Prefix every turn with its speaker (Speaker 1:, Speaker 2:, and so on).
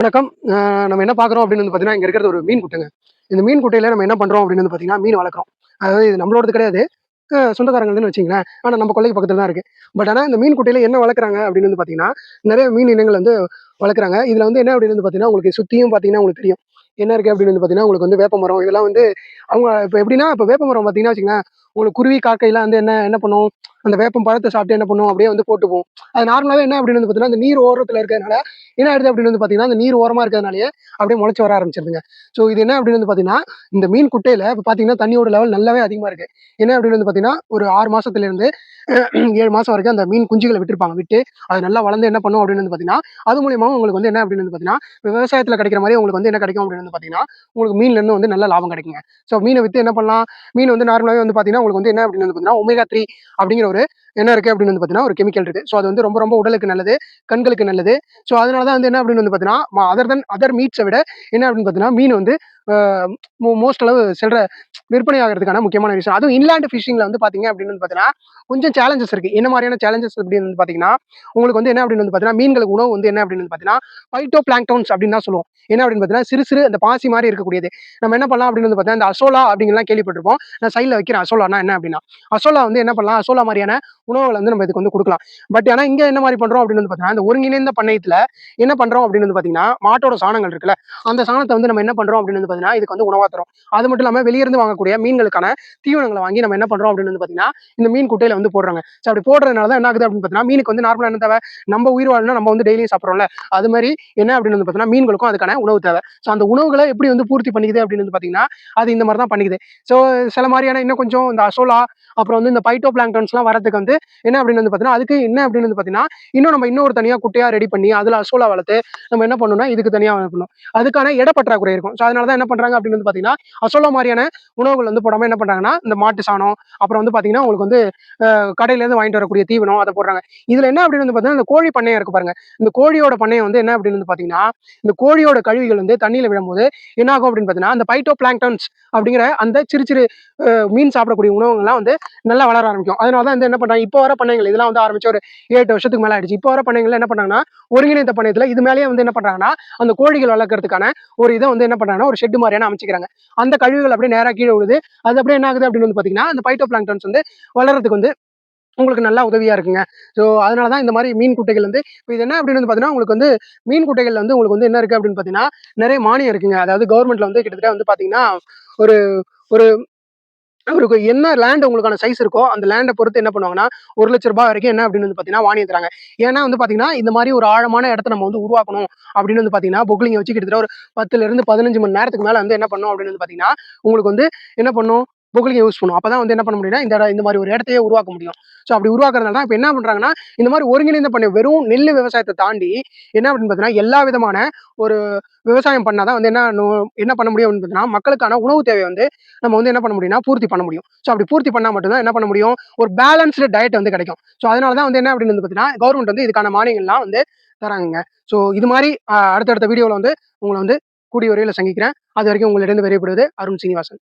Speaker 1: வணக்கம். நம்ம என்ன பார்க்குறோம் அப்படின்னு வந்து பார்த்தீங்கன்னா இங்கே இருக்கிறது ஒரு மீன் குட்டைங்க. இந்த மீன் குட்டையில நம்ம என்ன பண்ணுறோம் அப்படின்னு வந்து பார்த்தீங்கன்னா மீன் வளர்க்குறோம். அதாவது இது நம்மளோடது கிடையாது. சொந்தக்காரங்கள்னு வச்சிங்களேன். ஆனால் நம்ம கொள்ளைக்கு பக்கத்தில் தான் இருக்குது பட் ஆனால் இந்த மீன் குட்டையில் என்ன வளர்க்குறாங்க அப்படின்னு வந்து பார்த்தீங்கன்னா நிறைய மீன் இனங்கள் வந்து வளர்க்குறாங்க. இதில் வந்து என்ன அப்படின்னு வந்து பார்த்தீங்கன்னா உங்களுக்கு சுற்றியும் பார்த்தீங்கன்னா உங்களுக்கு தெரியும். என்ன இருக்குது அப்படின்னு வந்து பார்த்தீங்கன்னா உங்களுக்கு வந்து வேப்ப மரம் இதெல்லாம் வந்து அவங்க இப்போ எப்படின்னா இப்போ வேப்ப மரம் பார்த்தீங்கன்னா வச்சுங்களேன் உங்களுக்கு குருவி காக்கையெல்லாம் வந்து என்ன என்ன பண்ணும்? அந்த வேப்பம் பழத்தை சாப்பிட்டு என்ன பண்ணும் அப்படியே வந்து போட்டுப்போம். அது நார்மலாகவே என்ன அப்படின்னு வந்து பார்த்தீங்கன்னா அந்த நீர் ஓரத்தில் இருக்கிறதுனால என்ன ஆயிடுது அப்படின்னு வந்து பார்த்தீங்கன்னா அந்த நீர் ஓரமாக இருக்கிறதுனாலே அப்படியே முளைச்சி வர ஆரம்பிச்சிருதுங்க. ஸோ இது என்ன அப்படின்னு வந்து பார்த்தீங்கன்னா இந்த மீன் குட்டையில் இப்போ பார்த்தீங்கன்னா தண்ணியோட லெவல் நல்லாவே அதிகமாக இருக்குது என்ன அப்படின்னு வந்து பார்த்தீங்கன்னா ஒரு ஆறு மாதத்துலேருந்து ஏழு மாதம் வரைக்கும் அந்த மீன் குஞ்சுகளை விட்டுருப்பாங்க. விட்டு அது நல்லா வளர்ந்து என்ன பண்ணும் அப்படின்னு வந்து பார்த்தீங்கன்னா அது மூலியமாக உங்களுக்கு வந்து என்ன அப்படின்னு வந்து பார்த்தீங்கன்னா விவசாயத்தில் கிடைக்கிற மாதிரி உங்களுக்கு வந்து என்ன கிடைக்கும் அப்படின்னு வந்து பார்த்தீங்கன்னா உங்களுக்கு மீன்லேருந்து வந்து நல்ல லாபம் கிடைக்குங்க. ஸோ மீனை விற்று என்ன பண்ணலாம்? மீன் வந்து நார்மலாகவே வந்து பார்த்தீங்கன்னா உங்களுக்கு வந்து என்ன அப்படின்னு வந்து பார்த்தீங்கன்னா ஒமேகா த்ரீ அப்படிங்கிற ஒரு என்ன இருக்குது அப்படின்னு வந்து பார்த்தீங்கன்னா ஒரு கெமிக்கல் இருக்குது ஸோ அது வந்து ரொம்ப ரொம்ப உடலுக்கு நல்லது கண்களுக்கு நல்லது. ஸோ அதனால தான் வந்து என்ன அப்படின்னு வந்து பார்த்தீங்கன்னா அதர் தன் அதர் மீட்ஸை விட என்ன அப்படின்னு பார்த்தீங்கன்னா மீன் வந்து மோஸ்ட் அளவு செல்ற விற்பனை ஆகிறதுக்கான முக்கியமான விஷயம் அதுவும் இன்லாண்ட் ஃபிஷிங்ல வந்து பார்த்தீங்க அப்படின்னு வந்து பார்த்தீங்கன்னா கொஞ்சம் சேலஞ்சஸ் இருக்குது என்ன மாதிரியான சேலஞ்சஸ் அப்படின்னு வந்து பார்த்தீங்கன்னா உங்களுக்கு வந்து என்ன அப்படின்னு வந்து பார்த்தீங்கன்னா மீன்களுக்கு உணவு வந்து என்ன அப்படின்னு வந்து பார்த்தீங்கன்னா பைட்டோ பிளாங்டோன்ஸ் அப்படின்னு தான் சொல்லுவோம். என்ன அப்படின்னு பார்த்தீங்கன்னா சிறு சிறு அந்த பாசி மாதிரி இருக்கக்கூடியது. நம்ம என்ன பண்ணலாம் அப்படின்னு வந்து பார்த்தீங்கன்னா இந்த அசோலா அப்படிங்கலாம் கேள்விப்பட்டிருப்போம். நான் சைடில் வைக்கிறேன் அசோலானா என்ன அப்படின்னா அசோலா வந்து என்ன பண்ணலாம் அசோலா மாதிரியான உணவுகளை வந்து நம்ம இதுக்கு வந்து கொடுக்கலாம். பட் ஆனால் இங்கே என்ன மாதிரி பண்ணுறோம் அப்படின்னு வந்து பார்த்தீங்கன்னா இந்த ஒருங்கிணைந்த பண்ணையத்தில் என்ன பண்ணுறோம் அப்படின்னு வந்து பார்த்தீங்கன்னா மாட்டோட சாணங்கள் இருக்குல்ல அந்த சாணத்தை வந்து நம்ம என்ன பண்ணுறோம் அப்படின்னு வந்து பார்த்தீங்கன்னா இதுக்கு வந்து உணவாக தரும். அது மட்டும் இல்லாமல் வெளியிருந்து வாங்கக்கூடிய மீன்களுக்கான தீவனங்களை வாங்கி நம்ம என்ன பண்ணுறோம் அப்படின்னு வந்து பார்த்தீங்கன்னா இந்த மீன் குட்டையில வந்து போடுறாங்க. ஸோ அப்படி போடுறதுனால தான் என்ன ஆகுது அப்படின்னு பார்த்தீங்கன்னா மீனுக்கு வந்து நார்மலாக என்ன தேவை? நம்ம உயிர் வாழணும் நம்ம வந்து டெய்லியும் சாப்பிட்றோம்ல. அது மாதிரி என்ன அப்படின்னு வந்து பார்த்தீங்கன்னா மீன்களுக்கும் அதுக்கான உணவு தேவை. ஸோ அந்த உணவுகளை எப்படி வந்து பூர்த்தி பண்ணிக்குது அப்படின்னு வந்து பார்த்தீங்கன்னா அது இந்த மாதிரி தான் பண்ணிக்குது. ஸோ சில மாதிரியான இன்னும் கொஞ்சம் இந்த அசோலா அப்புறம் வந்து இந்த பைட்டோ பிளாங்டன்ஸ்லாம் வரதுக்கு வந்து என்ன அப்படின்னு வந்து பார்த்தீங்கன்னா அதுக்கு என்ன அப்படின்னு வந்து பார்த்தீங்கன்னா இன்னும் நம்ம இன்னொரு தனியாக குட்டையாக ரெடி பண்ணி அதில் அசோலா வளர்த்து நம்ம என்ன பண்ணணும்னா இதுக்கு தனியாக பண்ணணும் அதுக்கான இட பற்றாக்குறை இருக்கும். ஸோ அதனால தான் என்ன பண்றாங்க அப்படின்னு வந்து பாத்தீங்கன்னா அசோலா மாதிரியான உணவுகள் வந்து போடாம என்ன பண்றாங்கன்னா இந்த மாட்டு சாணம் அப்புறம் வந்து பாத்தீங்கன்னா உங்களுக்கு வந்து கடையில இருந்து வாங்கிட்டு வரக்கூடிய தீவனம் அதை போடுறாங்க. இதுல என்ன அப்படின்னு வந்து பார்த்தீங்கன்னா இந்த கோழி பண்ணையம் இருக்கு பாருங்க. இந்த கோழியோட பண்ணையம் வந்து என்ன அப்படின்னு வந்து பாத்தீங்கன்னா இந்த கோழியோட கழிவுகள் வந்து தண்ணியில விடும்போது என்ன ஆகும் அப்படின்னு பாத்தீங்கன்னா அந்த பைட்டோ பிளாங்டன்ஸ் அப்படிங்கிற அந்த சிறு சிறு மீன் சாப்பிடக்கூடிய உணவுகள்லாம் வந்து நல்லா வளர ஆரம்பிக்கும். அதனால தான் வந்து என்ன பண்ணுறாங்க இப்போ வர பண்ணைகள் இதெல்லாம் வந்து ஆரம்பிச்சு ஒரு ஏழு வருஷத்துக்கு மேலே ஆயிடுச்சு. இப்போ வர பண்ணைகள் என்ன பண்ணாங்கன்னா ஒருங்கிணைந்த பண்ணையத்தில் இது மேலேயே வந்து என்ன பண்ணுறாங்கன்னா அந்த கோழிகள் வளர்க்கறதுக்கான ஒரு இதை வந்து என்ன பண்ணுறாங்கன்னா ஒரு ஷெட் மாதிரியான அமைச்சிக்கிறாங்க. அந்த கழிவுகள் அப்படியே நேராக கீழே விழுது. அது அப்படியே என்ன ஆகுது அப்படின்னு வந்து பார்த்தீங்கன்னா அந்த பைட்டோ பிளாங்டன்ஸ் வந்து வளர்றதுக்கு வந்து உங்களுக்கு நல்லா உதவியா இருக்குங்க. ஸோ அதனால தான் இந்த மாதிரி மீன் குட்டைகள் வந்து இப்போ இது என்ன அப்படின்னு வந்து பார்த்தீங்கன்னா உங்களுக்கு வந்து மீன் குட்டைகள் வந்து உங்களுக்கு வந்து என்ன இருக்கு அப்படின்னு பார்த்தீங்கன்னா நிறைய மானியம் இருக்குங்க. அதாவது கவர்மெண்ட்ல வந்து கிட்டத்தட்ட வந்து பார்த்தீங்கன்னா ஒரு ஒரு அவருக்கு என்ன லேண்ட் உங்களுக்கான சைஸ் இருக்கோ அந்த லேண்டை பொறுத்து என்ன பண்ணுவாங்கன்னா ஒரு லட்ச ரூபாய் வரைக்கும் என்ன அப்படின்னு வந்து பார்த்தீங்கன்னா வாங்கி தராங்க ஏன்னா வந்து பார்த்தீங்கன்னா இந்த மாதிரி ஒரு ஆழமான இடத்த நம்ம வந்து உருவாக்கணும் அப்படின்னு வந்து பார்த்தீங்கன்னா பொக்லிங்கை வச்சு கிட்டத்தட்ட ஒரு பத்துல இருந்து பதினஞ்சு மணி நேரத்துக்கு மேலே வந்து என்ன பண்ணும் அப்படின்னு வந்து பார்த்தீங்கன்னா உங்களுக்கு வந்து என்ன பண்ணும் பொக்லிங்க யூஸ் பண்ணும். அப்பதான் வந்து என்ன பண்ண முடியும்னா இந்த இந்த மாதிரி ஒரு இடத்தையே உருவாக்க முடியும். ஸோ அப்படி உருவாக்குறதுனால தான் இப்போ என்ன பண்ணுறாங்கன்னா இந்த மாதிரி ஒருங்கிணைந்த பண்ணி வெறும் நெல் விவசாயத்தை தாண்டி என்ன அப்படின்னு பார்த்தீங்கன்னா எல்லா விதமான ஒரு விவசாயம் பண்ணால் தான் வந்து என்ன நோ- என்ன பண்ண முடியும் அப்படின்னு பார்த்தீங்கன்னா மக்களுக்கான உணவு தேவை வந்து நம்ம வந்து என்ன பண்ண முடியும்னா பூர்த்தி பண்ண முடியும். ஸோ அப்படி பூர்த்தி பண்ணால் மட்டும்தான் என்ன பண்ண முடியும்? ஒரு பேலன்ஸ்டு டயட் வந்து கிடைக்கும். ஸோ அதனால தான் வந்து என்ன அப்படின்னு வந்து பார்த்தீங்கன்னா கவர்மெண்ட் வந்து இதுக்கான மானியங்கள்லாம் வந்து தராங்க ஸோ இது மாதிரி அடுத்தடுத்த வீடியோவில் வந்து உங்களை வந்து கூடிய வரையில் சந்திக்கிறேன். அது வரைக்கும் உங்களிடம் விரைப்படுவது அருண் சீனிவாசன்.